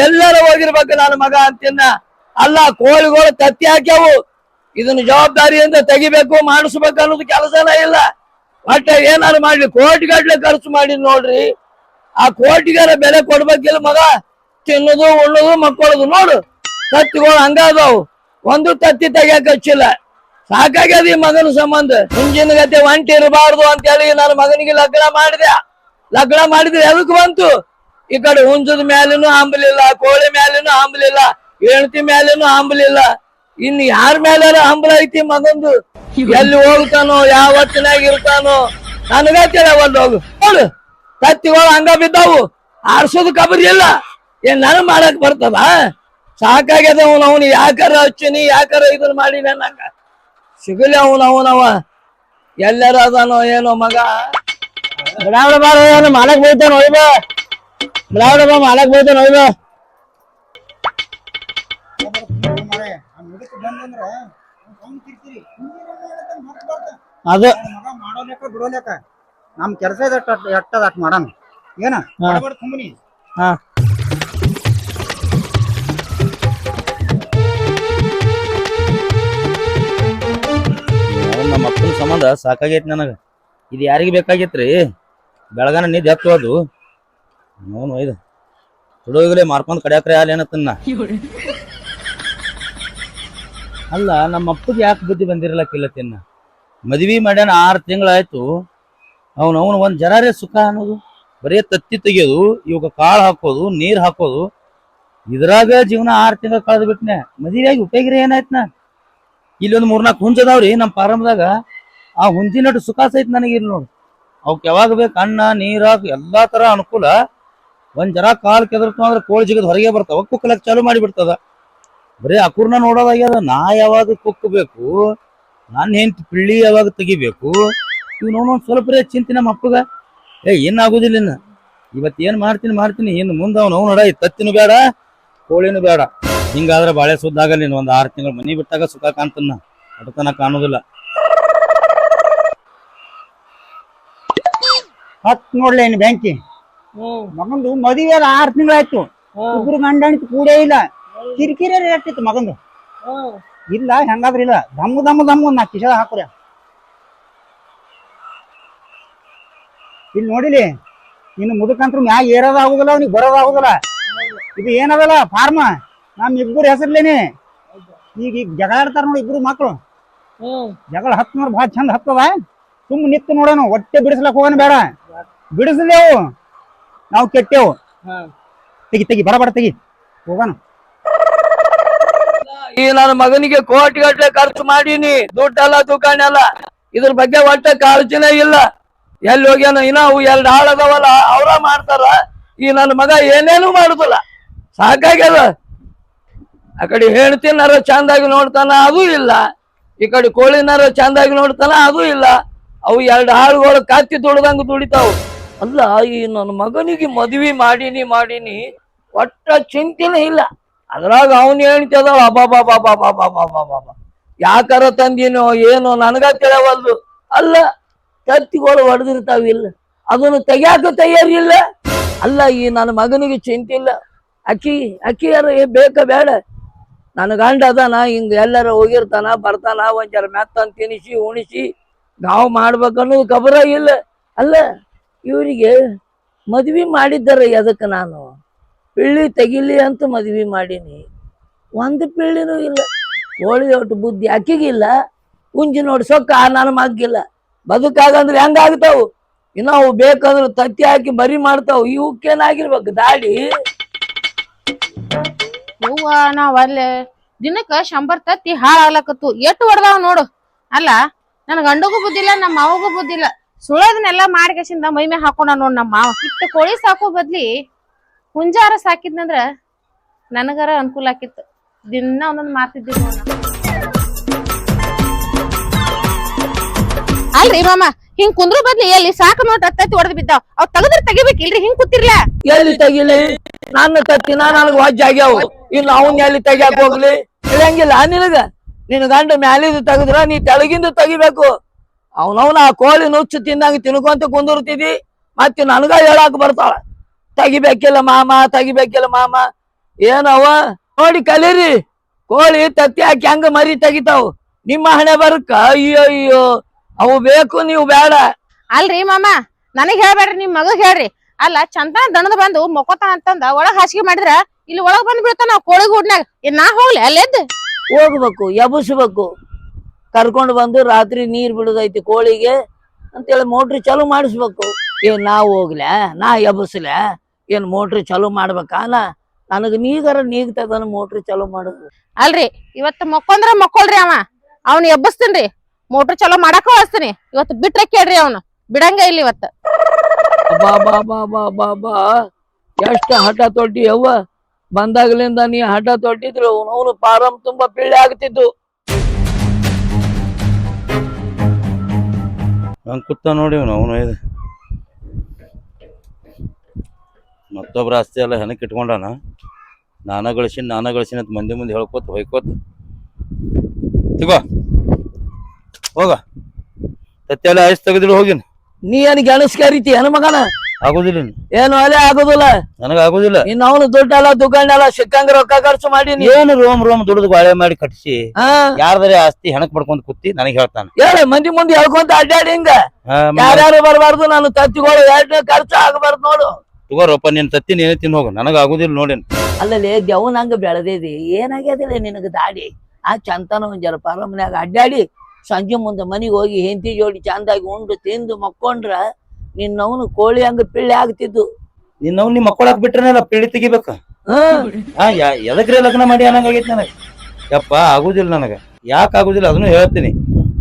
ಎಲ್ಲರ ಹೋಗಿರ್ಬೇಕು ನಾನು ಮಗ ಅಂತಿನ್ನ. ಅಲ್ಲ, ಕೋಳಿಗಳು ತತ್ತಿ ಹಾಕ್ಯಾವು. ಇದನ್ನ ಜವಾಬ್ದಾರಿಯಿಂದ ತೆಗಿಬೇಕು, ಮಾಡಿಸ್ಬೇಕು ಅನ್ನೋದು ಕೆಲಸನೇ ಇಲ್ಲ. ಒಟ್ಟೆ ಏನಾರು ಮಾಡ್ಲಿ, ಕೋಟಿಗಟ್ಲೆ ಖರ್ಚು ಮಾಡಿ ನೋಡ್ರಿ. ಆ ಕೋಟಿಗಾರ ಬೆಲೆ ಕೊಡ್ಬೇಕಿಲ್ಲ ಮಗ. ತಿನ್ನೋದು, ಉಣ್ಣೋದು ಮಕ್ಕಳದು ನೋಡು. ತತ್ತಿಗಳು ಹಂಗಾದವು. ಒಂದು ತತ್ತಿ ತೆಗಿಯಕ್ ಹಚ್ಚಿಲ್ಲ. ಸಾಕಾಗ್ಯದ ಈ ಮಗನ ಸಂಬಂಧ. ಮುಂಜಿನ ಗತೆ ಒಂಟಿ ಇರಬಾರ್ದು ಅಂತ ಹೇಳಿ ನನ್ನ ಮಗನಿಗೆ ಲಗ್ನ ಮಾಡಿದೆ. ಲಗ್ನ ಮಾಡಿದ್ರೆ ಎದಕ್ ಬಂತು? ಈ ಕಡೆ ಹುಂಜದ ಮ್ಯಾಲಿನೂ ಹಂಬಲಿಲ್ಲ, ಕೋಳಿ ಮ್ಯಾಲಿನೂ ಹಂಬಲಿಲ್ಲ, ಹೆಂಡತಿ ಮ್ಯಾಲಿನೂ ಹಂಬಲಿಲ್ಲ. ಇನ್ನು ಯಾರ ಮ್ಯಾಲಾರ ಹಂಬಲ ಐತಿ ಮಗಂದು? ಎಲ್ಲಿ ಹೋಗ್ತಾನೋ, ಯಾವ ಹೊತ್ತಿನಾಗ ಇರ್ತಾನೋ? ನನಗ ತಿಳಿಯವಲ್ಲ ಹೋಗು. ನೋಡು ತತ್ತಿಗಳು ಹಂಗ ಬಿದ್ದಾವು. ಆರ್ಸೋದು ಕಬರಿ ಇಲ್ಲ. ಏನ್ ನನ್ ಮಾಡಕ್ ಬರ್ತದ? ಸಾಕಾಗ್ಯದ ಅವನು ಅವನು. ಯಾಕಾರ ಹಚ್ಚಿನಿ, ಯಾಕಾರ ಇದನ್ನ ಮಾಡಿ ನಂಗ ಸಿಗಲಿ ಅವನು ಅವನವ ಎಲ್ಲರ ಅದಾನೋ ಏನೋ ಮಗ? ಮಾಡಕ್ ಬೈತಾನ ಒಯ್ಬ ಬಿಡಾವಡ ಬಾ ಮಾಡಕ್ ಬೈತ ಅದು ಮಾಡೋಲೇಕ ಬಿಡೋಲೇಕ ನಮ್ ಕೆಲಸ ಇದೆ ಎಟ್ಟದ ಅಟ್ ಮಾಡಣ. ಏನ? ತುಂಬನಿ. ಹಾ. ನಮ್ಮ ಅಪ್ಪನ ಸಂಬಂಧ ಸಾಕಾಗೈತಿ ನನಗ. ಇದು ಯಾರಿಗೆ ಬೇಕಾಗೈತ್ರಿ? ಬೆಳಗಾನ ನಿದ್ದೆ ಹತ್ತು ಅದು ನೋನು ಒಯ್ದು ಹುಡುಗಲೇ ಮಾರ್ಕೊಂಡ್ ಕಡ್ಯಾಕ್ರೆ ಯಾಲ ಏನತ್ತನ್ನ? ಅಲ್ಲ, ನಮ್ಮ ಅಪ್ಪಗೆ ಯಾಕೆ ಬುದ್ಧಿ ಬಂದಿರಲಕ್ಕಿಲ್ಲ ತಿನ್ನ ಮದ್ವಿ ಮಾಡ್ಯಾನ ಆರು ತಿಂಗಳಾಯ್ತು. ಅವನು ಅವನು ಒಂದು ಜರಾರೇ ಸುಖ ಅನ್ನೋದು. ಬರೀ ತತ್ತಿ ತೆಗಿಯೋದು, ಇವಾಗ ಕಾಳು ಹಾಕೋದು, ನೀರು ಹಾಕೋದು. ಇದ್ರಾಗ ಜೀವನ ಆರು ತಿಂಗಳು ಕಳೆದು ಬಿಟ್ನೆ. ಮದುವೆಯಾಗಿ ಉಪಯೋಗಿರಿ ಏನಾಯ್ತು ನಾ ಇಲ್ಲೊಂದು ಮೂರ್ನಾಲ್ಕು ಹುಂಜ ಅದಾವ್ರಿ ನಮ್ಮ ಪ್ರಾರಂಭದಾಗ. ಆ ಹುಂಜಿನಟ್ಟು ಸುಖ ಸಹಿತ ನನಗೆ ನೋಡು. ಅವಕ್ಕೆ ಯಾವಾಗ ಬೇಕು ಅನ್ನ, ನೀರ ಎಲ್ಲಾ ತರ ಅನುಕೂಲ. ಒಂದ್ ಜರ ಕಾಲ್ ಕೆದರ್ತು ಅಂದ್ರೆ ಕೋಳಿ ಜಿಗದ್ ಹೊರಗೆ ಬರ್ತಾವ. ಕುಕ್ಕಲಕ್ ಚಾಲು ಮಾಡಿ ಬಿಡ್ತದ ಬರೀ ಅಕುರ್ನ ನೋಡೋದಾಗ್ಯದ ನಾ ಯಾವಾಗ ಕುಕ್ಕಬೇಕು ನನ್ನ ಹೆಂತ ಪಿಳ್ಳಿ ಯಾವಾಗ ತೆಗಿಬೇಕು, ಇವ್ ನೋಡೋನ್ ಸ್ವಲ್ಪ ರೇ ಚಿಂತೆ ನಮ್ಮ ಅಪ್ಪಗ. ಏ ಏನಾಗುದಿಲ್ಲ ಇನ್ನ. ಇವತ್ ಏನ್ ಮಾಡ್ತೀನಿ ಮಾಡ್ತೀನಿ, ಇನ್ನು ಮುಂದೆ ಅವ್ನು ಅವ್ನು ನೋಡ ತತ್ತಿನೂ ಬೇಡ ಕೋಳಿನೂ ಬೇಡ ಹಿಂಗಾದ್ರೆ ಬಾಳೆ ಸುದ್ದಾಗಲ್ಲ ನೀನು ಒಂದ್ ಆರು ತಿಂಗಳು ಮನಿ ಬಿಟ್ಟಾಗ ಸುಖ ಕಾಣ್ತನ್ನ ಅಡತನ ಕಾಣೋದಿಲ್ಲ. ಹತ್ ನೋಡ್ಲಿ ಏನ್ ಬ್ಯಾಂಕಿ. ಮಗಂದು ಮದುವೆ ಎಲ್ಲ ಆರ್ ತಿಂಗಳಾಯ್ತು. ಇಬ್ರು ಗಂಡ ಹೆಂಡ್ತಿ ಕೂಡೇ ಇಲ್ಲ. ಕಿರಿಕಿರಿ ಇರ್ತಿತ್ತು ಮಗಂದು. ಇಲ್ಲ ಹೆಂಗಾದ್ರ ಇಲ್ಲ. ದಮ್ಮು ದಮ್ಮು ದಮ್ಮು ನಾ ಕಿಶದ ಹಾಕುರ. ಇಲ್ಲಿ ನೋಡಿಲಿ ಇನ್ನು ಮುದುಕಂತ್ರು ಮ್ಯಾಗ ಏರೋದ ಆಗುದಿಲ್ಲ ಅವ್ನಿಗೆ ಬರೋದ ಆಗುದಿಲ್ಲ ಇದು ಏನದಲ್ಲ ಫಾರ್ಮ? ನಮ್ ಇಬ್ಬರು ಹೆಸರ್ಲೇನೆ. ಈಗ ಈಗ ಜಗಳ ಆಡ್ತಾರ ನೋಡಿ ಇಬ್ರು ಮಕ್ಳು. ಜಗಳ ಹತ್ತು ನೋಡ್ರಿ ಭಾಳ ಚಂದ ಹತ್ತದ. ಸುಮ್ ನಿತ್ತು ನೋಡೋಣ ಹೊಟ್ಟೆ ಬಿಡಿಸ್ಲಕ್ ಹೋಗೋಣ ಬೇಡ. ಬಿಡಿಸ್ಲೇವು. ನಾವು ಕೆಟ್ಟೆವು. ತೆಗಿ ತೆಗಿ ಬಡ ಬಡ ತೆಗಿ. ಹೋಗೋಣ. ಈ ನನ್ನ ಮಗನಿಗೆ ಕೋಟಿ ಗಟ್ಟಲೆ ಖರ್ಚು ಮಾಡೀನಿ. ದುಡ್ಡಲ್ಲ ದುಕಾಣೆಲ್ಲ ಇದ್ರ ಬಗ್ಗೆ ಒಟ್ಟ ಕಾಳಜಿನೇ ಇಲ್ಲ. ಎಲ್ಲಿ ಹೋಗ್ಯಾನ? ಇನ್ನ ಅವು ಎರಡು ಹಾಳದವಲ್ಲ ಅವ್ರ ಮಾಡ್ತಾರ. ಈ ನನ್ನ ಮಗ ಏನೇನು ಮಾಡುದಿಲ್ಲ. ಸಾಕಾಗ್ಯದ. ಆ ಕಡೆ ಹೆಣ್ತಿನಾರ ಚಂದಾಗಿ ನೋಡ್ತಾನ ಅದು ಇಲ್ಲ. ಈ ಕಡೆ ಕೋಳಿನಾರ ಚಂದಾಗಿ ನೋಡ್ತಾನ ಅದು ಇಲ್ಲ. ಅವು ಎರಡು ಹಾಳುಗಳು ಕತ್ತಿ ದುಡ್ದಂಗ ದುಡಿತಾವು. ಅಲ್ಲ, ಈ ನನ್ನ ಮಗನಿಗೆ ಮದುವೆ ಮಾಡೀನಿ ಮಾಡೀನಿ. ಒಟ್ಟ ಚಿಂತೆನೆ ಇಲ್ಲ. ಅದ್ರಾಗ ಅವನು ಹೇಳ್ತಿ ಅದಾಳ ಬಾಬಾ ಬಾಬಾ ಬಾಬಾ ಬಾಬಾ ಬಾಬಾ ಯಾಕಾರ ತಂದಿನೋ, ಏನೋ, ನನಗ ತಿಳವಲ್ದು. ಅಲ್ಲ, ತತ್ತಿಗಳು ಹೊಡೆದಿರ್ತಾವಿಲ್ಲ ಅದನ್ನು ತೆಗ್ಯಾಕ ತಯಾರಿಲ್ಲ. ಅಲ್ಲ, ಈ ನನ್ನ ಮಗನಿಗೆ ಚಿಂತೆ ಇಲ್ಲ. ಅಕ್ಕಿ ಅಕ್ಕಿ ಯಾರ ಬೇಕ, ಬೇಡ. ನನ್ನ ಗಂಡ ಅದಾನ, ಹಿಂಗ ಎಲ್ಲರ ಹೋಗಿರ್ತಾನ, ಬರ್ತಾನ, ಒಂದ್ ಜರ ಮೆತ್ತನ್ ತಿನಿಸಿ, ಉಣಿಸಿ ನಾವು ಮಾಡ್ಬೇಕನ್ನೋದು ಕಬರ ಇಲ್ಲ. ಅಲ್ಲ ಇವರಿಗೆ ಮದ್ವಿ ಮಾಡಿದ್ದಾರೆ ಅದಕ್ಕೆ ನಾನು. ಪಿಳ್ಳಿ ತೆಗಿಲಿ ಅಂತ ಮದ್ವಿ ಮಾಡೀನಿ. ಒಂದು ಪಿಳ್ಳಿನೂ ಇಲ್ಲ. ಹೋಳಿ ಒಟ್ಟು ಬುದ್ಧಿ ಅಕ್ಕಿಗಿಲ್ಲ ಉಂಜಿ ನೋಡಿ ಸೊಕ್ಕ ನಾನು ಮಗ್ಗಿಲ್ಲ ಬದುಕಾಗಂದ್ರೆ ಹೆಂಗಾಗ್ತಾವು? ಇನ್ನು ಅವು ಬೇಕಂದ್ರೆ ತತ್ತಿ ಹಾಕಿ ಬರಿ ಮಾಡ್ತಾವು. ಇವಕ್ಕೇನಾಗಿರ್ಬೇಕು ದಾಡಿ? ಹೂವ ನಾವ್ ಅಲ್ಲೇ ದಿನಕ್ಕ ಶಂಬರ್ ತತ್ತಿ ಹಾಳಾಗ್ಲಕತ್ತು. ಎಷ್ಟು ಹೊಡ್ದಾವ ನೋಡು. ಅಲ್ಲ ನನ್ ಗಂಡಗೂ ಬುದ್ಧಿಲ್ಲ ನಮ್ಮ ಮಾವಗೂ ಬುದ್ಧಿಲ್ಲ. ಸುಳ್ಳೋದನ್ನೆಲ್ಲ ಮಾಡ್ಕೇಸಿಂದ ಮೈ ಮೇಲೆ ಹಾಕೊಂಡ ನೋಡ್ ನಮ್ಮ ಮಾವ. ಇಟ್ಟು ಕೋಳಿ ಸಾಕೋ ಬದ್ಲಿ ಹುಂಜಾರ ಸಾಕಿದ್ನಂದ್ರ ನನಗರ ಅನುಕೂಲ ಆಕಿತ್ತು. ದಿನ ಒಂದೊಂದ್ ನೋಡ್ ನಾ. ಅಲ್ರಿ ಮಾಮ ಹಿಂಗ್ ಕುಂದ್ರು ಬದ್ಲಿ ಎಲ್ಲಿ ಸಾಕು ನೋಟ್ ಅತ್ತತ್ತಿ ಹೊಡೆದ್ ಬಿದ್ದಾವ್. ಅವ್ ತೆಗದ್ರ ತೆಗಿಬೇಕಿಲ್ರಿ ಹಿಂಗ್ ಕೂತಿರ್ಲ? ಎಲ್ಲಿ ತೆಗಿಲಿ? ನನ್ನ ತತ್ತಿನ ನನಗ ವಜ್ಜ ಆಗ್ಯಾವು. ಇನ್ನು ಅವನ್ ಎಲ್ಲಿ ತೆಗಿಯಾಕ ಹೋಗ್ಲಿ? ಇಳಂಗಿಲ್ಲ ನಿನಗ? ನಿನ್ನ ಗಂಡ ಮ್ಯಾಲಿದ್ ತೆಗದ್ರ ನೀ ತೆಳಗಿಂದ ತೆಗಿಬೇಕು. ಅವನವನ ಆ ಕೋಳಿ ನುಚ್ಚು ತಿಂದಂಗ ತಿನ್ಕೊಂತ ಕುಂದಿರ್ತಿದ್ವಿ ಮತ್ತೆ ನನಗ ಹೇಳಾಕ ಬರ್ತಾಳ. ತೆಗಿಬೇಕಿಲ್ಲ ಮಾಮ ತೆಗಿಬೇಕಿಲ್ಲ ಮಾಮ. ಏನವ ನೋಡಿ ಕಲೀರಿ. ಕೋಳಿ ತತ್ತಿ ಹಾಕಿ ಹಂಗ ಮರಿ ತೆಗಿತಾವ್. ನಿಮ್ಮ ಹಣೆ ಬರ್ಕ? ಅಯ್ಯೋ ಅಯ್ಯೋ ಅವು ಬೇಕು ನೀವು ಬೇಡ. ಅಲ್ರಿ ಮಾಮ ನನಗ್ ಹೇಳ್ಬೇಡ್ರಿ ನಿಮ್ ಮಗ ಹೇಳ್ರಿ. ಅಲ್ಲ ಚಂತನ ದಣದ ಬಂದು ಮೊಕೋತಾನ ಅಂತಂದ ಒಳಗ್ ಹಾಸಿಗೆ ಮಾಡಿದ್ರ ಇಲ್ಲಿ ಒಳಗ್ ಬಂದ್ ಬಿಡ್ತಾನ ಕೋಳಿ ಗೂಡ್ನಾಗ ಏನ್ ನಾ ಹೋಗ್ಲಿ ಅಲ್ಲೆದ್ದು? ಹೋಗ್ಬೇಕು ಎಬಸ್ಬೇಕು ಕರ್ಕೊಂಡು ಬಂದು ರಾತ್ರಿ ನೀರ್ ಬಿಡುದೈತಿ ಕೋಳಿಗೆ ಅಂತೇಳಿ ಮೋಟ್ರಿ ಚಾಲು ಮಾಡಿಸ್ಬೇಕು. ಏನ್ ನಾ ಹೋಗ್ಲ? ನಾ ಎಬ್ಬಸ್ಲ ಏನ್ ಮೋಟ್ರಿ ಚಾಲು ಮಾಡ್ಬೇಕಾ ನಾ ನನಗ ನೀಗರ ನೀಗ್ತದನ ಮೋಟ್ರ್ ಚಾಲು ಮಾಡುದು. ಅಲ್ರಿ ಇವತ್ತು ಮಕ್ಕೊಂದ್ರ ಮಕ್ಕೊಳ್ರಿ ಅವ. ಅವ್ನ ಎಬ್ಬಸ್ತೇನ್ರಿ ಮೋಟ್ರ್ ಚಲೋ ಮಾಡಾಕ ಹೋಗ್ತೀನಿ ಇವತ್ತು ಬಿಟ್ರೆ ಕೇಳ್ರಿ ಅವನು. ಬಿಡಂಗ ಇಲ್ಲ ಇವತ್ತ. ಬಾ ಬಾ ಬಾ ಬಾ ಬಾ ಬಾ. ಎಷ್ಟು ಹಠ ತೊಟ್ಟಿ ಅವ್ವ ಬಂದಾಗ್ಲಿಂದ ನೀ ಹಠ ತೊಟ್ಟಿದ್ರು. ಅವನು ಪಾರಂ ತುಂಬಾ ಪಿಳ್ಳೆ ಆಗ್ತಿದ್ದು. ಹಂಗೆ ಕೂತ ನೋಡಿ ಅವನು ಅವನು ಇದು. ಮತ್ತೊಬ್ರ ಆಸ್ತಿ ಎಲ್ಲ ಹೆಣಕ್ಕೆ ಇಟ್ಕೊಂಡಾನ? ನಾನ ಗಳಿಸಿನ ನಾನ ಗಳಿಸಿನ ಅಂತ ಮಂದಿ ಮುಂದೆ ಹೇಳ್ಕೊತ, ಹೊಯ್ಕೋತ. ತಿಗೋ ಹೋಗ. ತತ್ತೆಲ್ಲ ಆಯ್ಸ್ ತೆಗೆದಿಡು, ಹೋಗಿನ. ನೀ ಏನ್ ಗೆಣಸ್ ಕರಿತಿ ಹೆಣ್ಮಗನ? ಮಗನ ಆಗೋದಿಲ್ಲ. ಏನು ಅಲೆ ಆಗುದಿಲ್ಲ? ನನಗೆ ಆಗೋದಿಲ್ಲ. ಇನ್ನು ಅವನು ದುಡ್ಡೆಲ್ಲ ದುಕಾನೆಲ್ಲ ಸಿಕ್ಕಂಗ ರೊಕ್ಕ ಖರ್ಚು ಮಾಡೀನಿ ಏನು ರೋಮ್ ರೋಮ್ ದುಡ್ದು ಬಾಳೆ ಮಾಡಿ ಕಟ್ಟಿಸಿ ಹಾ. ಯಾರ್ದಾರೆ ಆಸ್ತಿ ಹೆಣಕ್ ಪಡ್ಕೊಂಡ್ ಕೂತಿ ನನಗೆ ಹೇಳ್ತಾನ. ಹೇಳ ಮಂದಿ ಮುಂದೆ ಹೇಳ್ಕೊಂತ ಅಡ್ಡಾಡಿ ಹಿಂಗ. ಯಾರ್ಯಾರು ಬರಬಾರ್ದು ನಾನು ತತ್ತಿಗಳು ಎರಡನೇ ಖರ್ಚು ಆಗಬಾರ್ದು ನೋಡು. ತಗೋರಪ್ಪ ನಿನ್ ತತ್ತಿ ನೀನೆ ತಿನ್ ಹೋಗ. ನನಗ ಆಗುದಿಲ್ಲ ನೋಡೇನ್ ಅಲ್ಲಲ್ಲಿ ದೆವ್ವನ ಹಂಗ ಬೆಳೆದಿದಿ. ಏನಾಗ್ಯದಿಲ್ಲ ನಿನಗ ದಾಡಿ? ಆ ಚಂತನ ಒಂದ್ ಜರ ಮನ್ಯಾಗ ಅಡ್ಡಾಡಿ ಸಂಜೆ ಮುಂದೆ ಮನಿಗೆ ಹೋಗಿ ಹೆಂಡತಿ ಜೋಡಿ ಚಂದಾಗಿ ಉಂಡು ತಿಂದು ಮಕ್ಕೊಂಡ್ರ ನಿನ್ನವನು ಕೋಳಿ ಹಂಗ ಪಿಳ್ಳಿ ಆಗ್ತಿದ್ದು. ನಿನ್ನವ್ ನಿಮ್ ಮಕ್ಕಳ ಬಿಟ್ರೆ ಪಿಳಿ ತೆಗಿಬೇಕ? ಹಾ. ಎದಕ್ರೆ ಲಗ್ನ ಮಾಡಿ ಅನ್ನಂಗಾಗೈತಿ ನನಗ? ಯಪ್ಪ ಆಗುದಿಲ್ಲ ನನಗ. ಯಾಕೆ ಆಗುದಿಲ್ಲ ಅದನ್ನು ಹೇಳ್ತೀನಿ.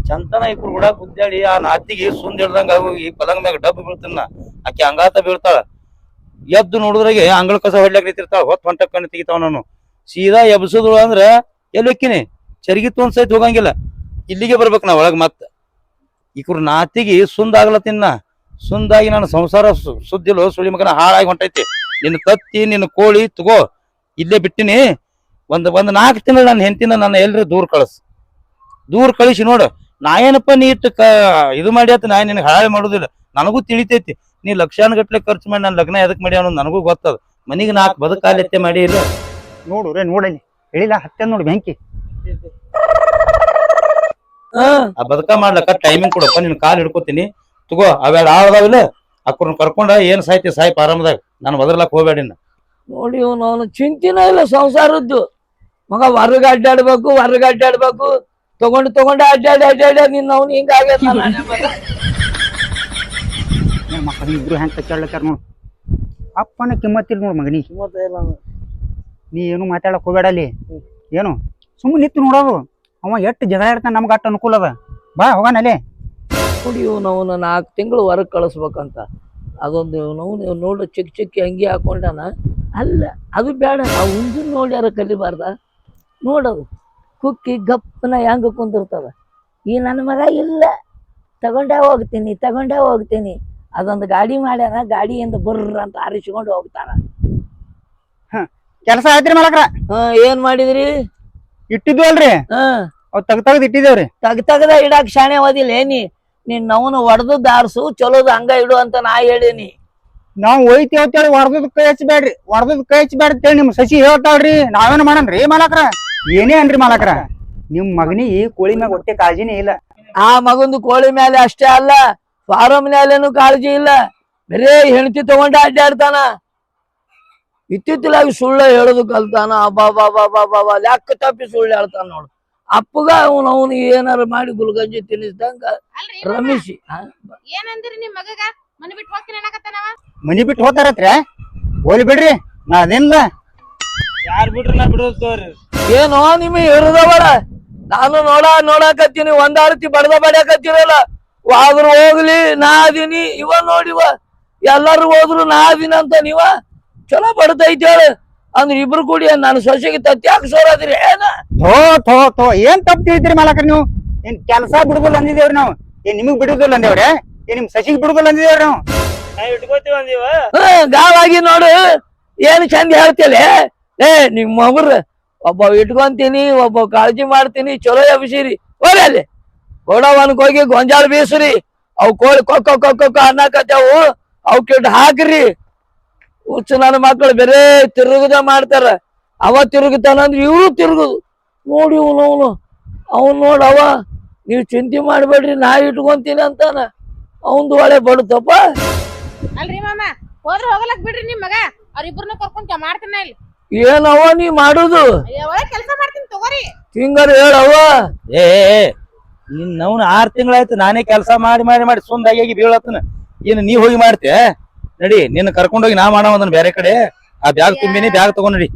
ಚಂತನ ಇಬ್ರು ಕೂಡ ಗುದ್ದಾಡಿ ಆ ನಾತಿಗೆ ಸುಂದ್ ಹಿಡ್ದಂಗ ಆಗೋಗಿ ಪಲಂಗ ಮ್ಯಾಗ ಡಬ್ಬು ಬೀಳ್ತಾನ ಆಕೆ ಅಂಗಾತ ಬೀಳ್ತಾಳ. ಎದ್ದು ನೋಡಿದ್ರಾಗೆ ಅಂಗಳ ಕಸ ಹೊಡ್ಲಾಕ್ ನಿಂತಿರ್ತಾಳ. ಹೊತ್ತು ಹೊಂಟ ಕಣ್ಣು ತೆಗಿತಾವ ನಾನು. ಸೀದಾ ಎಬ್ಸುದ್ರು ಅಂದ್ರ ಎಲ್ಲಿ ಹೊಕ್ಕಿನಿ? ಚರಿಗಿ ತೊಂದ್ ಸೈತ್ ಹೋಗಂಗಿಲ್ಲ. ಇಲ್ಲಿಗೆ ಬರ್ಬೇಕು ನಾ ಒಳಗ್ ಮತ್ತ. ಇಕ್ರು ನಾತಿಗೆ ಸುಂದ್ ಆಗ್ಲತ್ತಿನ ಸುಂದಾಗಿ ನನ್ನ ಸಂಸಾರ ಸುದ್ದಿಲು ಸುಳಿ ಮಗನ ಹಾಳಾಗಿ ಹೊಂಟೈತಿ. ನಿನ್ನ ತತ್ತಿ ನಿನ್ನ ಕೋಳಿ ತಗೋ ಇಲ್ಲೇ ಬಿಟ್ಟಿನಿ. ಒಂದ್ ಒಂದ್ ನಾಲ್ಕು ತಿಂಗಳು ನನ್ನ ಹೆಂಡತಿನ ನನ್ನ ಎಲ್ರಿ ದೂರ ಕಳಿಸ್. ದೂರ ಕಳಿಸಿ ನೋಡು. ನಾ ಏನಪ್ಪ ನೀ ಇಟ್ಟು ಕ ಇದು ಮಾಡಿ ಆತ ನಾ ನಿನಗೆ ಹಾಳೆ ಮಾಡುದಿಲ್ಲ. ನನಗೂ ತಿಳಿತೈತಿ. ನೀ ಲಕ್ಷಾನ್ ಗಟ್ಲೆ ಖರ್ಚು ಮಾಡಿ ನನ್ನ ಲಗ್ನ ಎದಕ್ ಮಾಡಿ ಅನ್ನೋದು ನನಗೂ ಗೊತ್ತದ. ಮನಿಗೆ ನಾಲ್ಕು ಬದುಕಾಲತ್ತೆ ಮಾಡಿ ಇಲ್ಲ ನೋಡು ರೇ ನೋಡಲಿ. ಹೇಳಿಲ್ಲ ಹತ್ತೆ ನೋಡಿ ಬೆಂಕಿ. ಆ ಬದುಕ ಮಾಡ್ಲಕ್ಕ ಟೈಮಿಂಗ್ ಕೊಡಪ್ಪ. ನಿನ್ ಕಾಲ್ ಹಿಡ್ಕೊತೀನಿ. ತಗೋ ಅವೆರಡು ಆಳ್ದಾವಿಲ್ಲ ಅಕ್ರನ್ ಕರ್ಕೊಂಡ ಏನ್ ಸಾಯ್ತಿ ಸಾಯಿ ಆರಾಮದಾಗ. ನಾನು ಒದರ್ಲಾಕ್ ಹೋಗ್ಬೇಡಿ. ನೋಡಿ ಇವನು ಅವನು ಚಿಂತಿನ ಇಲ್ಲ ಸಂಸಾರದ್ದು. ಮಗ ಹೊರಗ ಅಡ್ಡಾಡ್ಬೇಕು ಹೊರಗ ಅಡ್ಡಾಡ್ಬೇಕು. ತಗೊಂಡು ತಗೊಂಡು ಅಡ್ಡಾಡಿ ಅಡ್ಡಾಡಿ ನಿನ್ನ ಅವ್ನು ಹಿಂಗ ನನ್ನ ಮಕ್ಕಳು ಇಬ್ರು ಹೆಂಗ್ ಕಚ್ಚಾಡ್ಲತ್ತಾರ ನೋಡು. ಅಪ್ಪನ ಕಿಮ್ಮತ್ತಿಲ್ಲ ನೋಡು ಮಗನಿ. ನೀ ಏನು ಮಾತಾಡಕ್ ಹೋಗ್ಬೇಡಲ್ಲಿ ಏನು? ಸುಮ್ಮನೆ ನಿತ್ತು ನೋಡೋದು. ಅವ ಎಷ್ಟು ಜನ ಇರ್ತಾನೆ ನಮ್ಗೆ ಅಷ್ಟು ಅನುಕೂಲ ಅದ. ಬಾ ಹೋಗೋಣಲ್ಲೇ ನೋಡಿ ಇವನು ಅವನು ನಾಲ್ಕು ತಿಂಗಳು ಹೊರಗೆ ಕಳಿಸ್ಬೇಕಂತ. ಅದೊಂದು ನೀವು ನೋಡು ಚಿಕ್ಕ ಚಿಕ್ಕ ಅಂಗಿ ಹಾಕೊಂಡಾನ. ಅಲ್ಲ ಅದು ಬೇಡ ಆ ಹುಂಜನ್ ನೋಡ್ಯಾರ ಕಲಿಬಾರ್ದ? ನೋಡೋದು. ಕುಕ್ಕಿ ಗಪ್ಪನ ಹೆಂಗ ಕುಂದಿರ್ತದ? ಈ ನನ್ನ ಮಗ ಇಲ್ಲ. ತಗೊಂಡೇ ಹೋಗ್ತೀನಿ ತಗೊಂಡೇ ಹೋಗ್ತೀನಿ. ಅದೊಂದು ಗಾಡಿ ಮಾಡ್ಯಾನ ಗಾಡಿಯಿಂದ ಬರ್ರ ಅಂತ ಆರಿಸಿಕೊಂಡು ಹೋಗ್ತಾನ. ಕೆಲಸ ಆಯ್ತ್ರಿ ಮಲಕ್ರ? ಹಾ ಏನ್ ಮಾಡಿದ್ರಿ? ಇಟ್ಟಿದ್ವಲ್ರಿ? ಅಲ್ರಿ ತಗ ಅವ್ ಇಟ್ಟಿದೇವ್ರಿ ತೆಗ್ದು ಇಟ್ಟಿದ್ದೇವ್ರಿ? ತಗ ತಗದ ಇಡಾಕ್ ಶಾಣೆ ಓದಿಲ್ಲ ಏನಿ ನಿನ್ನ ಅವನು ಹೊಡೆದು ದಾರಿಸು ಚಲೋದು ಹಂಗ ಇಡು ಅಂತ ನಾ ಹೇಳೀನಿ. ನಾವು ಒಯ್ತೇವ್ ಅಂತೇಳಿ ಹೊಡೆದ್ ಕೈ ಹಚ್ಚಬೇಡ್ರಿ ಹೊಡೆದ್ ಕೈ ಹಚ್ಚಬೇಡ್ರಿ ಅಂತೇಳಿ ನಿಮ್ ಸಸಿ ಹೇಳ್ತಾಳ್ರಿ. ನಾವೇನು ಮಾಡನ್ರಿ ಮಾಲಕ್ರ? ಏನೇ ಅನ್ರಿ ಮಾಲಕ್ರ? ನಿಮ್ ಮಗನಿಗೆ ಕೋಳಿ ಮ್ಯಾಗ ಒಟ್ಟೆ ಕಾಳಜಿನೇ ಇಲ್ಲ. ಆ ಮಗಂದು ಕೋಳಿ ಮೇಲೆ ಅಷ್ಟೇ ಅಲ್ಲ ಫಾರಂ ಮೇಲೆನು ಕಾಳಜಿ ಇಲ್ಲ. ಬರೇ ಹೆಂಡತಿ ತಗೊಂಡ ಅಡ್ಡಾಡ್ತಾನ ಇತ್ತಿತ್ತಲಾಗಿ ಸುಳ್ಳ ಹೇಳೋದು ಕಲ್ತಾನ. ಅಬ್ಬಾ ಬಾಬಾ ಬಾಬಾ ಬಾ ಲೆಕ್ಕ ತಪ್ಪಿ ಸುಳ್ಳು ಹೇಳ್ತಾನ ನೋಡು. ಅಪ್ಪಗ ಅವನು ಅವನು ಏನಾರ ಮಾಡಿ ಗುಲ್ಗಂಜಿ ತಿನ್ನಿಸ್ದಂಗ ರಮೇಶಿ ಏನಂದ್ರಿ ಏನಂದಿರಿ ನಿಮ್ ಮಗಗ? ಮನಿ ಬಿಟ್ಟು ಹೋಗ್ತೀನಿ ಅನ್ನಕತ್ತಾನವ ಮನಿ ಬಿಟ್ಟು ಹೋಗ್ತಾರತ್ರ ಹೋಲಿ ಬಿಡ್ರಿ ನಾ ಅದೇನಿಲ್ಲ ಯಾರ್ ಬಿಡ್ರಿ ನಾ ಬಿಡೋದ್ ತಗೋರಿ ಏನೋ ನಿಮ್ ಇರದವಳ ನಾನು ನೋಡ ನೋಡಾಕತ್ತೀನಿ ಒಂದಾರತಿ ಬಡದ ಬಡಿಯಾಕತ್ತೀರಲ್ಲ ಆದ್ರೂ ಹೋಗ್ಲಿ ನಾ ಅದೀನಿ. ಇವ ನೋಡಿವ ಎಲ್ಲಾರು ಹೋದ್ರು ನಾ ಅದೀನಿ ಅಂತ ನೀವ? ಚಲೋ ಬಡದೈತಿ ಹೇಳು. ಅಂದ್ರೆ ಇಬ್ರು ಕೂಡಿ ನಾನು ಸೊಸೆಗೆ ತತ್ತಿ ಹಾಕ್ಸೋರದ್ರಿ ಏನ? ಥೋ ಥೋ ಥೋ ಏನ್ ತಪ್ಪು ತಿಳಿದ್ರಿ ಮಾಲಕ್ರ ನೀವು? ಏನ್ ಕೆಲಸ ಬಿಡುದಿಲ್ಲ ಅಂದಿದೇವ್ರಿ ನಾವು? ಏನ್ ನಿಮಗ್ ಬಿಡುದಿಲ್ಲ ಅಂದೇವ್ರೆ? ಏನ್ ನಿಮ್ ಸಸಿಗ್ ಬಿಡುದಿಲ್ಲ ಅಂದಿದೇವ್ರಿ ನಾವು? ನಾವ್ ಇಟ್ಕೋತೀವಿ ಅಂದೀವ. ಹ್ಮ್ ಗಾವಾಗಿ ನೋಡು ಏನ್ ಚಂದ ಹೇಳ್ತಿಲ್ಲ ಏ? ನಿಮ್ ಮಗುರ್ ಒಬ್ಬ ಇಟ್ಕೊಂತೀನಿ ಒಬ್ಬ ಕಾಳಜಿ ಮಾಡ್ತೀನಿ ಚಲೋ ಎಬ್ಸಿರಿ. ಹೋರಿ ಅಲ್ಲಿ. ಗೋಡವನ್ಕ್ ಹೋಗಿ ಗೊಂಜಾಳ ಬೀಸ್ರಿ. ಅವ್ ಕೋಳಿ ಕೊಕ್ಕ ಕೊಕ್ಕ ಕೊಕ್ಕ ಅವ್ ಕಿಟ್ ಹಾಕ್ರಿ. ಹುಚ್ಚ ನನ್ನ ಮಕ್ಕಳು ಬೇರೆ ತಿರುಗದ ಮಾಡ್ತಾರ. ಅವ ತಿರುಗುತ್ತಾನಂದ್ರೆ ಇವ್ರು ತಿರುಗುದು. ನೋಡಿ ಇವನು ಅವನು. ಅವನ್ ನೋಡ್ ಅವ ನೀವು ಚಿಂತೆ ಮಾಡ್ಬೇಡ್ರಿ ನಾ ಇಟ್ಕೊಂತೀನಿ ಅಂತಾನ. ಅವಂದು ಒಳ್ಳೆ ಬಡತಪ್ಪ. ಅಲ್ರಿ ಮಾಮ ಹೋದ್ರ ಹೋಗಲಕ್ ಬಿಡ್ರಿ ನಿಮ್ ಮಗ. ಅವ್ರಿಬ್ರನ್ನ ಕರ್ಕೊಂಡ್ ಮಾಡ್ತೀನ ಇಲ್ಲಿ. ಏನವ ನೀ ಮಾಡುದು? ಕೆಲಸ ಮಾಡ್ತೀನಿ ತಗೋರಿ. ಹಿಂಗಾರ ಹೇಳವ ಏ ಅವ್ನು ಆರ್ ತಿಂಗಳಾಯ್ತು ನಾನೇ ಕೆಲಸ ಮಾಡಿ ಮಾಡಿ ಮಾಡಿ ಸುಂದಾಗಿ ಬೀಳತ್ತನ. ಏನು ನೀ ಹೋಗಿ ಮಾಡ್ತೆ ನಡಿ ನಿನ್ನ ಕರ್ಕೊಂಡೋಗಿ ನಾ ಮಾಡೋ ಅದನ್ನ ಬೇರೆ ಕಡೆ. ಆ ಬ್ಯಾಗ್ ತುಂಬಿನಿ ಬ್ಯಾಗ್ ತಗೊಂಡ್ ನಡಿ.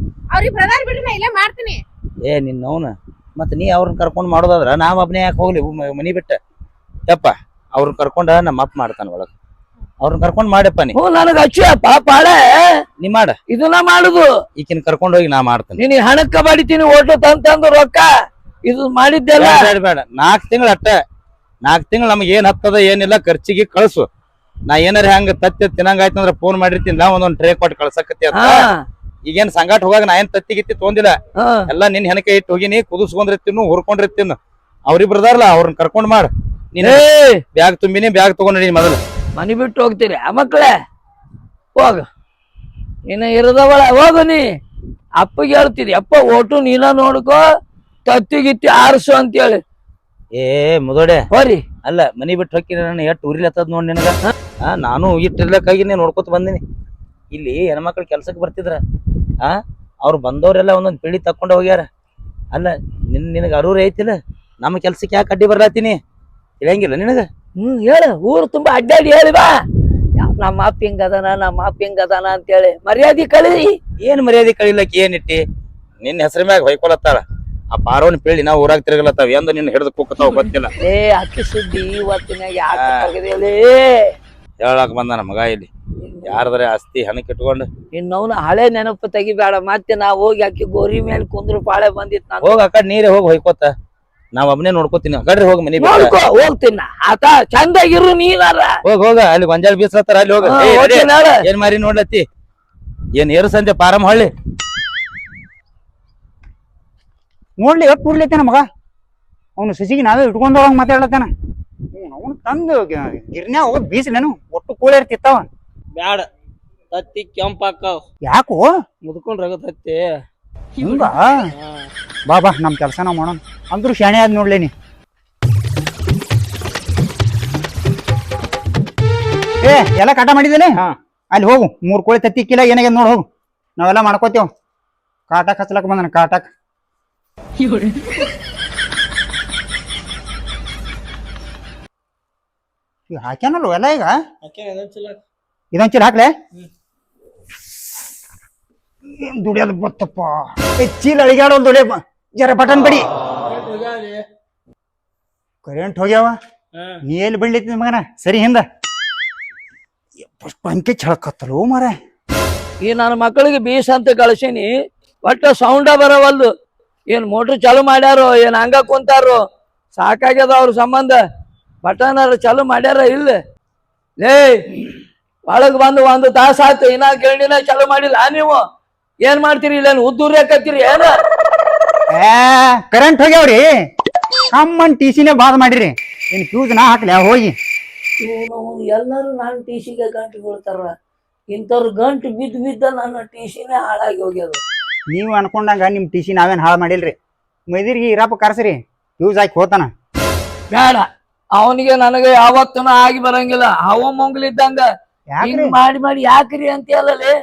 ಬಿಡ್ರಿ ನಾ ಇಲ್ಲೇ ಮಾಡ್ತೀನಿ. ಏ ನಿನ್ನ ಅವನ ಮತ್ತೆ ನೀ ಅವ್ರನ್ನ ಕರ್ಕೊಂಡ್ ಮಾಡೋದಾದ್ರ ನಾವ್ ಒಬ್ನೇ ಯಾಕೆ ಹೋಗ್ಲಿ ಮ- ಮನಿ ಬಿಟ್ಟ. ಯಪ್ಪ ಅವ್ರನ್ನ ಕರ್ಕೊಂಡ ನಮ್ಮ ಅಪ್ಪ ಮಾಡ್ತಾನ ಒಳಗ. ಅವ್ರನ್ನ ಕರ್ಕೊಂಡ್ ಮಾಡಪ್ಪ ನೀ. ಹ್ಞೂ ನನಗ ಪಾಪ ಪಾಪಾಳೆ ನೀ ಮಾಡ. ಇದನ್ನ ಮಾಡುದು. ಈಕಿನ ಕರ್ಕೊಂಡೋಗಿ ನಾ ಮಾಡ್ತಾನೆ. ನೀನ್ ಹಣಕ್ಕ ಬಡಿತೀನಿ ಓಟು ತಂತಂದು ರೊಕ್ಕ. ಇದು ಮಾಡಿದ್ದೆಲ್ಲ. ಬೇಡ ಬೇಡ ನಾಲ್ಕು ತಿಂಗಳ ಅಟ್ಟ. ನಾಲ್ಕು ತಿಂಗಳು ನಮ್ಗೆ ಏನ್ ಹತ್ತದ ಏನಿಲ್ಲ ಖರ್ಚಿಗೆ ಕಳ್ಸು. ನಾ ಏನಾರ ಹೆಂಗ ತತ್ತಿ ತಿನ್ನಂಗಾಯ್ತು ಅಂದ್ರೆ ಫೋನ್ ಮಾಡಿರ್ತೀನಿ. ನಾ ಒಂದೊಂದ್ ಟ್ರೇ ಕೊಟ್ಟು ಕಳ್ಸಕತ್ತಿ ಅಂತ. ಈಗೇನ್ ಸಂಗಾಟ ಹೋಗಾಗ ನಾ ಏನ್ ತತ್ತಿ ಗಿತ್ತಿ ತೊಂದಿಲ್ಲ. ಎಲ್ಲ ನಿನ್ ಹೆನಕ ಇಟ್ಟು ಹೋಗಿನಿ ಕುದಸ್ಕೊಂಡಿರ್ತೀನಿ ಹುರ್ಕೊಂಡಿರ್ತೀನಿ. ಅವ್ರಿಬ್ರು ಬರ್ದಾರಲ್ಲ ಅವ್ರನ್ನ ಕರ್ಕೊಂಡ್ ಮಾಡ್. ನೀನ್ ಬ್ಯಾಗ್ ತುಂಬಿನಿ ಬ್ಯಾಗ್ ತಗೊಂಡಿ ಮೊದಲು. ಮನಿ ಬಿಟ್ಟು ಹೋಗ್ತೀರಿ. ಆ ಮಕ್ಕಳೇ ಹೋಗ. ಇನ್ನ ಇರದವಳ ಹೋಗು ನೀ. ಅಪ್ಪಗೆ ಹೇಳ್ತೀರಿ ಅಪ್ಪ ಓಟು ನೀನ ನೋಡ್ಕೋ ತತ್ತಿ ಗಿತ್ತಿ ಆರಿಸು ಅಂತೇಳಿ. ಏ ಮುದೋಡೆ. ಹೋರಿ. ಅಲ್ಲ ಮನಿ ಬಿಟ್ಟು ಹೊಕ್ಕಿ ನನ್ನ? ಎಷ್ಟು ಉರಿಲತ್ತದ ನೋಡಿ ನಿನಗ? ನಾನು ನಾನು ಇಟ್ಟಿರ್ಲಕ್ಕಾಗಿ ನೀನು ನೋಡ್ಕೊತ ಬಂದಿನಿ. ಇಲ್ಲಿ ಹೆಣ್ಮಕ್ಳು ಕೆಲ್ಸಕ್ಕೆ ಬರ್ತಿದ್ರ. ಆ ಅವ್ರು ಬಂದವ್ರೆಲ್ಲ ಒಂದೊಂದು ಪಿಳಿ ತಕೊಂಡ್ ಹೋಗ್ಯಾರ. ಅಲ್ಲ ನಿನ್ ನಿನಗೆ ಅರೂರ್ ಐತಿಲ್ಲ? ನಮ್ಮ ಕೆಲ್ಸಕ್ಕೆ ಯಾಕೆ ಅಡ್ಡಿ ಬರ್ಲಾತೀನಿ? ಹೇಳಂಗಿಲ್ಲ ನಿನಗ? ಹ್ಮ್ ಹೇಳು. ಊರು ತುಂಬಾ ಅಡ್ಡಾಡಿ ಹೇಳಿ ಬಾ. ನಮ್ಮ ಅಪ್ಪ ಹಿಂಗ ಅದಾನ ನಮ್ಮ ಅಪ್ಪ ಹಿಂಗ ಅದಾನ ಅಂತೇಳಿ ಮರ್ಯಾದೆ ಕಳಿ ಏನ್ ಮರ್ಯಾದೆ ಕಳಿಲಕ್ ಏನಿಟ್ಟಿ ನಿನ್ನ ಹೆಸರ ಮ್ಯಾಗ ಹೊಯ್ಕೊಳತ್ತಾಳ. ಆ ಪಾರವನ್ ಪೇಳಿ ನಾವು ಊರಾಗ ತಿರುಗಲತ್ತಾವ ಎಂದ ನಿನ್ನ ಹಿಡಿದು ಕುಕ್ಕತಾವ ಗೊತ್ತಿಲ್ಲ. ಏ ಅಕ್ಕಿ ಸುದ್ದಿ ಇವತ್ತಿನ ಯಾಕೆ ಹೇಳಾಕ ಹೇಳಕ್ ಬಂದಾನ ಮಗ ಇಲ್ಲಿ. ಯಾರದ್ರೆ ಆಸ್ತಿ ಹಣಕ್ಕೆ ಇಟ್ಕೊಂಡು ಇನ್ನವನ ಹಳೆ ನೆನಪು ತೆಗಿಬೇಡ ಮತ್ತೆ ನಾ ಹೋಗಿ ಅಕ್ಕಿ ಗೋರಿ ಮೇಲೆ ಕುಂದ್ರು ಪಾಳೆ ಬಂದಿತ್ತು ನಾನು. ಹೋಗ ಆ ಕಡೆ ನೀರೇ ಹೋಗಿ ಹೊಯ್ಕೋತ. ನಾವ್ ಒಬ್ನೇ ನೋಡ್ಕೋತೀನಿ. ಕಡ್ರಿ ಕಡೆ ಹೋಗಿ ಮನಿ ಹೋಗ್ತೀನ ನೋಡ್ಕೋ ಹೋಗ್ತೀನಿ ನಾ. ಆತ ಚಂದಾಗಿರು ನೀನಾರ. ಹೋಗ ಹೋಗ. ಅಲ್ಲಿ ಗೊಂಜಾಳ ಬೀಸತ್ತಾರ ಅಲ್ಲಿ ಹೋಗ. ಹಾ, ಏ, ಹೋಗ್ತೀನಿ ಹೇಳು. ಏನ್ ಮಾರಿ ನೋಡ್ಲತ್ತಿ? ಏನ್ ಏರು ಸಂತೆ ಪಾರಂ ಹಳ್ಳಿ? ನೋಡ್ಲಿ ಇವತ್ತು ಕೂಡ್ಲೈತೇನ ಮಗ? ಅವನು ಸಸಿಗೆ ನಾವೇ ಇಟ್ಕೊಂಡು ಹೋಗಂಗ್ ಮಾತಾಡ್ಲತ್ತಾನ? ಅವನು ತಂದು ಗಿರ್ನ್ಯಾಗ ಹೋಗಿ ಬೀಸ್ಲೇನು ಒಟ್ಟು ಕೂಳೆ ಇರ್ತಿತ್ತವ ಬ್ಯಾಡ ತತ್ತಿ ಕೆಂಪಾಕ ಯಾಕೋ? ಮುದ್ಕೊಂಡ್ ರಗತತ್ತಿ ಹಿಂಗ? ಬಾ ಬಾ ನಮ್ ಕೆಲಸ ನಾವ್ ಮಾಡೋಣ. ಅಂದ್ರೂ ಶಾಣೆ ಆದ್ ನೋಡ್ಲೇನಿ ಏ ಎಲ್ಲ ಕಾಟ ಮಾಡಿದಲೆ ಅಲ್ಲಿ ಹೋಗು ಮೂರು ಕೋಳಿ ತತ್ತಿ ಕಿಲ ಏನಾಗ್ಯದ ನೋಡು ಹೋಗು. ನಾವೆಲ್ಲ ಮಾಡ್ಕೋತೇವ್. ಕಾಟಕ್ ಹಚ್ಲಕ್ ಬಂದನ ಕಾಟಕ್. ಈಗ ಹಾಕ್ಯಾನಲ್ವ ಎಲ್ಲ ಈಗ? ಇದೊಂದ್ ಚೀಲ ಹಾಕ್ಲೆ? ಏನ್ ದುಡಿಯೋದು ಬತ್ತಪ್ಪ ಏ, ಚೀಲ ಅಳಿಗಾಡೋಲ್ ದುಡಿಯಪ್ಪ ಜರ ಬಟನ್ ಬಡಿ. ಕರೆಂಟ್ ಹೋಗ್ಯಾವ? ನೀ ಎಲ್ಲಿ ಬಿಡ್ಲಿತ್ತಿ ಮಗನ? ಸರಿ ಹಿಂದ. ಪಂಕೆ ಚಳಕತ್ತಲು ಮಾರ ಈ ನನ್ನ ಮಕ್ಕಳಿಗೆ ಬೀಸ ಅಂತ ಕಳಿಸೀನಿ ಒಟ್ಟ ಸೌಂಡ ಬರವಲ್ದು. ಏನ್ ಮೋಟ್ರ್ ಚಾಲು ಮಾಡ್ಯಾರೋ ಏನ್ ಹಂಗ ಕುಂತಾರೋ ಸಾಕಾಗ್ಯದ ಅವ್ರ ಸಂಬಂಧ. ಬಟನಾರ ಚಾಲು ಮಾಡ್ಯಾರ ಇಲ್ಲ. ಲೇ ಒಳಗ್ ಬಂದು ಒಂದು ತಾಸ ಆಯ್ತು ಇನ್ನ ಗಿರಣಿನ ಚಾಲು ಮಾಡಿಲ್ಲ ನೀವು. ಏನ್ ಮಾಡ್ತೀರಿ ಇಲ್ಲ ಉದ್ದೂರ್ಯಾಕತ್ತೀರಿ ಏನ? ಏ ಕರೆಂಟ್ ಹೋಗ್ಯಾವ್ರಿ. ಕಮ್ಮನ್ ಟಿ ಸಿನೇ ಬಾದ್ ಮಾಡಿರಿ. ಏನ್ ಫ್ಯೂಸ್ ನಾ ಹಾಕ್ಲಿ ಹೋಗಿ. ಎಲ್ಲರೂ ನಾನು ಟಿ ಸಿಗೆ ಗಂಟು ಬೀಳ್ತಾರ. ಇಂಥವ್ರು ಗಂಟು ಬಿದ್ದು ಬಿದ್ದ ನನ್ನ ಟಿ ಸಿನೇ ಹಾಳಾಗಿ ಹೋಗ್ಯದ. ನೀವು ಅನ್ಕೊಂಡಂಗ ನಿಮ್ ಟಿ ಸಿ ನಾವೇನ್ ಹಾಳು ಮಾಡಿಲ್ರಿ? ಮೈದಿರಿಗೆ ಇರಪ್ಪ ಕರ್ಸ್ರಿ ಯೂಸ್ ಹಾಕಿ ಹೋತಾನ. ಬೇಡ ಅವನಿಗೆ ನನಗೆ ಯಾವತ್ತೂ ಆಗಿ ಬರಂಗಿಲ್ಲ. ಅವ ಮಂಗ್ಲಿದ್ದಂಗ ಇದ್ದಂಗ ಹಿಂಗ್ ಮಾಡಿ ಮಾಡಿ ಯಾಕ್ರಿ ಅಂತ ಹೇಳಲೆ.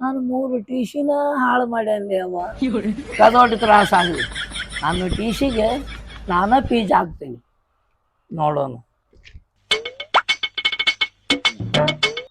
ನಾನು ಮೂರು ಟಿ ಸಿನ ಹಾಳು ಮಾಡಿ ಅವ. ಕದೊಟ್ಟು ತ್ರಾಸ ಆಗಲಿ. ನಾನು ಟಿ ಸಿಗೆ ನಾನ ಪೀಜ್ ಹಾಕ್ತೀನಿ. ನೋಡೋಣ.